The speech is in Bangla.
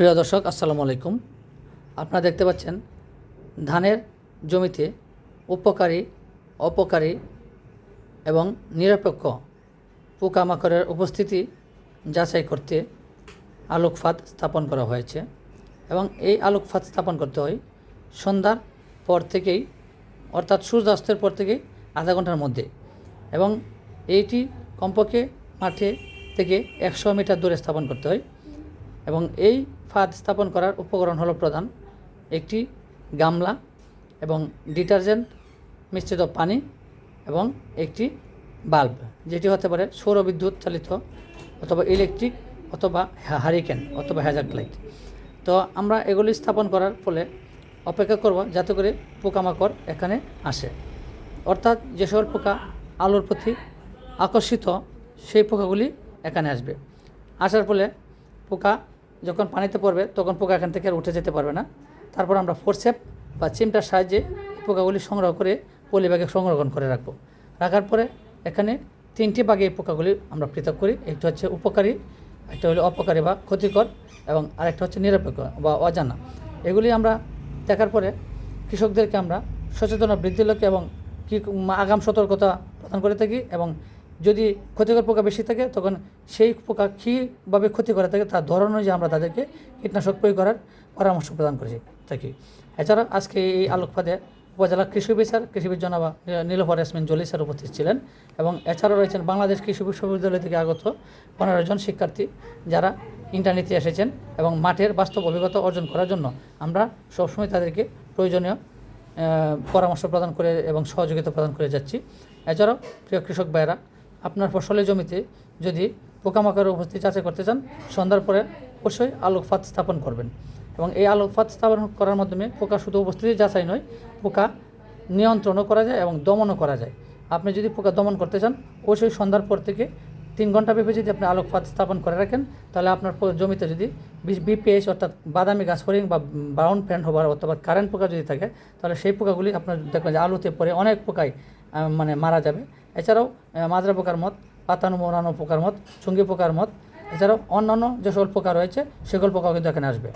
প্রিয় দর্শক, আসসালামু আলাইকুম। আপনারা দেখতে পাচ্ছেন, ধানের জমিতে উপকারী, অপকারী এবং নিরপেক্ষ পোকামাকড়ের উপস্থিতি যাচাই করতে আলোকফাত স্থাপন করা হয়েছে এবং এই আলোকফাত স্থাপন করতে হয় সন্ধ্যার পর থেকেই, অর্থাৎ সূর্যাস্তের পর থেকেই আধা ঘণ্টার মধ্যে এবং এইটি কমপক্ষে মাঠে থেকে একশো মিটার দূরে স্থাপন করতে হয়। এবং এই ফাঁদ স্থাপন করার উপকরণ হলো প্রধান একটি গামলা এবং ডিটারজেন্ট মিশ্রিত পানি এবং একটি বাল্ব, যেটি হতে পারে সৌর বিদ্যুৎ চালিত অথবা ইলেকট্রিক অথবা হারিকেন অথবা হ্যাজার্ড লাইট তো আমরা এগুলি স্থাপন করার ফলে অপেক্ষা করব যাতে করে পোকামাকড় এখানে আসে। অর্থাৎ যে সকল পোকা আলোর প্রতি আকর্ষিত, সেই পোকাগুলি এখানে আসবে। আসার ফলে পোকা যখন পানিতে পড়বে, তখন পোকা এখান থেকে আর উঠে যেতে পারবে না। তারপর আমরা ফোরসেপ বা চিমটার সাহায্যে পোকাগুলি সংগ্রহ করে পলিব্যাগে সংরক্ষণ করে রাখব। রাখার পরে এখানে তিনটি ভাগে এই পোকাগুলি আমরা পৃথক করি। একটি হচ্ছে উপকারী, একটা হলো অপকারী বা ক্ষতিকর, এবং আরেকটা হচ্ছে নিরপেক্ষ বা অজানা। এগুলি আমরা দেখার পরে কৃষকদেরকে আমরা সচেতনতা বৃদ্ধির লক্ষ্যে এবং কি আগাম সতর্কতা প্রদান করে থাকি এবং যদি ক্ষতিকর পোকা বেশি থাকে, তখন সেই পোকা কীভাবে ক্ষতি করে থাকে, তার ধরন অনুযায়ী আমরা তাদেরকে কীটনাশক প্রয়োগ করার পরামর্শ প্রদান করেছি। থাকি এছাড়া আজকে এই আলোকপাতে উপজেলা কৃষি বিচার কৃষিবিদ জনাবা নীলফার ইয়াসমিন জলি স্যার উপস্থিত ছিলেন এবং এছাড়াও রয়েছেন বাংলাদেশ কৃষি বিশ্ববিদ্যালয় থেকে আগত পনেরো জন শিক্ষার্থী যারা ইন্টারনেটে এসেছেন এবং মাঠের বাস্তব অভিজ্ঞতা অর্জন করার জন্য আমরা সবসময় তাদেরকে প্রয়োজনীয় পরামর্শ প্রদান করে এবং সহযোগিতা প্রদান করে যাচ্ছি। এছাড়াও প্রিয় কৃষক ভাইয়েরা আপনার ফসলের জমিতে যদি পোকামাকড়ের উপস্থিতি যাচাই করতে চান, সন্ধ্যার পরে অবশ্যই আলোকপাত স্থাপন করবেন। এবং এই আলোকপাত স্থাপন করার মাধ্যমে পোকা শুধু উপস্থিতি যাচাই নয়, পোকা নিয়ন্ত্রণও করা যায় এবং দমনও করা যায়। আপনি যদি পোকা দমন করতে চান, অবশ্যই সন্ধ্যার পর থেকে তিন ঘণ্টা ভেবে যদি আপনি আলোকপাত স্থাপন করে রাখেন, তাহলে আপনার জমিতে যদি বিপিএস অর্থাৎ বাদামি গাছ ফরিং বা ব্রাউন ফ্যান্ট হবার অথবা কারেন্ট পোকা যদি থাকে, তাহলে সেই পোকাগুলি আপনার দেখবেন যে আলুতে পরে অনেক পোকাই মানে মারা যাবে। এছাড়াও মাজরা পোকার মত পাতানো মোড়ানো পোকার মত চুঙ্গি পোকার মত এছাড়াও অন্যান্য যে সকল পোকা রয়েছে, সেগুলো পোকাও কিন্তু এখানে আসবে।